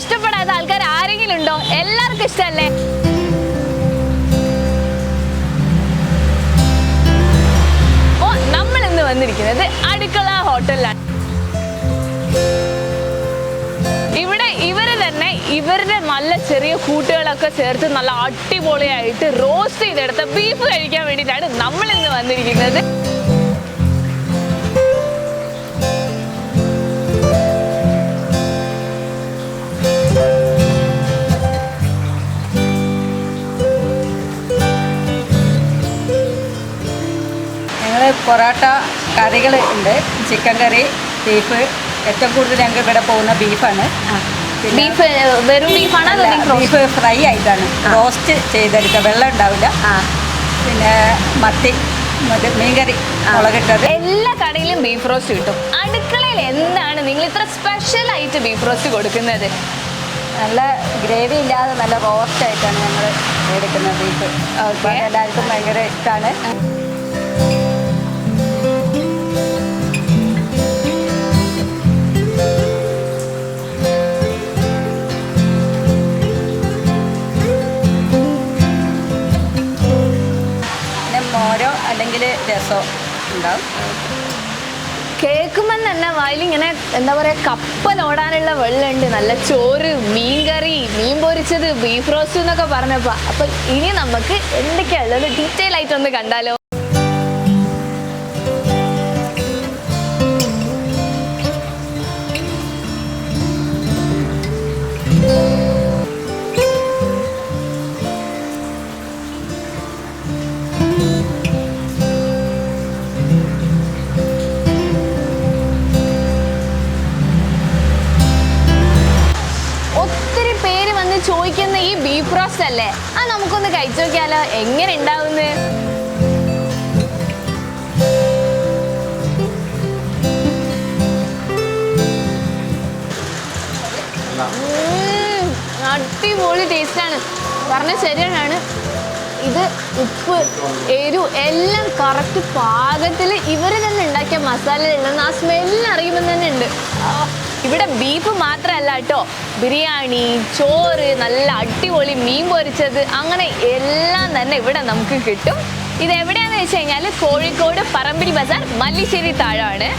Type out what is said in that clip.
ഇഷ്ടപ്പെടാത്ത ആൾക്കാർ ആരെങ്കിലും ഉണ്ടോ എല്ലാവർക്കും ഇഷ്ടമല്ലേ ഓ നമ്മൾ ഇന്ന് വന്നിരിക്കുന്നത് അടുക്കള ഹോട്ടലിലാണ്. ഇവിടെ ഇവർ തന്നെ ഇവരുടെ നല്ല ചെറിയ കൂട്ടുകളൊക്കെ ചേർത്ത് നല്ല അടിപൊളിയായിട്ട് റോസ്റ്റ് ചെയ്തെടുത്ത ബീഫ് കഴിക്കാൻ വേണ്ടിയിട്ടാണ് നമ്മൾ ഇന്ന് വന്നിരിക്കുന്നത്. ഞങ്ങൾ പൊറോട്ട കറികൾ ഉണ്ട്. Chicken curry beef. ഏറ്റവും കൂടുതൽ ഞങ്ങൾക്ക് ഇവിടെ പോകുന്ന ബീഫാണ്. ബീഫ് വെറും ബീഫാണ് ബീഫ് ഫ്രൈ ആയിട്ടാണ്. റോസ്റ്റ് ചെയ്തെടുക്കുക. വെള്ളം ഉണ്ടാവില്ല. പിന്നെ മത്തി മീൻകറി മുളകിട്ടത് എല്ലാ കടയിലും ബീഫ് റോസ്റ്റ് കിട്ടും. അടുക്കളയിൽ എന്താണ് നിങ്ങൾ ഇത്ര സ്പെഷ്യൽ ആയിട്ട് ബീഫ് റോസ്റ്റ് കൊടുക്കുന്നത്? നല്ല ഗ്രേവി ഇല്ലാതെ നല്ല റോസ്റ്റ് ആയിട്ടാണ് ഞങ്ങൾ എടുക്കുന്നത് ബീഫ്. എല്ലാവർക്കും ഭയങ്കര ഇഷ്ടമാണ് മോരോ രസം ഉണ്ടാവും. കേൾക്കുമ്പോൾ തന്നെ വായിലിങ്ങനെ എന്താ പറയുക കപ്പലോടാനുള്ള വെള്ളമുണ്ട് നല്ല ചോറ് മീൻ കറി മീൻ പൊരിച്ചത് ബീഫ് റോസ്റ്റ് എന്നൊക്കെ പറഞ്ഞപ്പോൾ അപ്പം ഇനി നമുക്ക് എന്തൊക്കെയാ ഉള്ളത്? ഡീറ്റെയിൽ ആയിട്ട് ഒന്ന് കണ്ടാലോ? ബീഫ് റോസ്റ്റ് അല്ലേ അത് നമുക്കൊന്ന് കഴിച്ചു നോക്കിയാലോ എങ്ങനെ ഉണ്ടാവുന്നത്? അടിപൊളി അടിപൊളി ടേസ്റ്റാണ്. പറഞ്ഞ ശരിയാണ്. ഇത് ഉപ്പ് എരു എല്ലാം കറക്റ്റ് പാകത്തിൽ ഇവർ തന്നെ ഉണ്ടാക്കിയ മസാലയിലുണ്ടെന്ന് ആ സ്മെല്ല് അറിയുമ്പോൾ തന്നെ ഉണ്ട്. ആ, ഇവിടെ ബീഫ് മാത്രമല്ല കേട്ടോ. ബിരിയാണി ചോറ് നല്ല അടിപൊളി മീൻ പൊരിച്ചത് അങ്ങനെ എല്ലാം തന്നെ ഇവിടെ നമുക്ക് കിട്ടും. ഇത് എവിടെയാന്ന് വെച്ച് കഴിഞ്ഞാൽ കോഴിക്കോട് പറമ്പിരി ബസാർ മല്ലിശ്ശേരി താഴാണ്.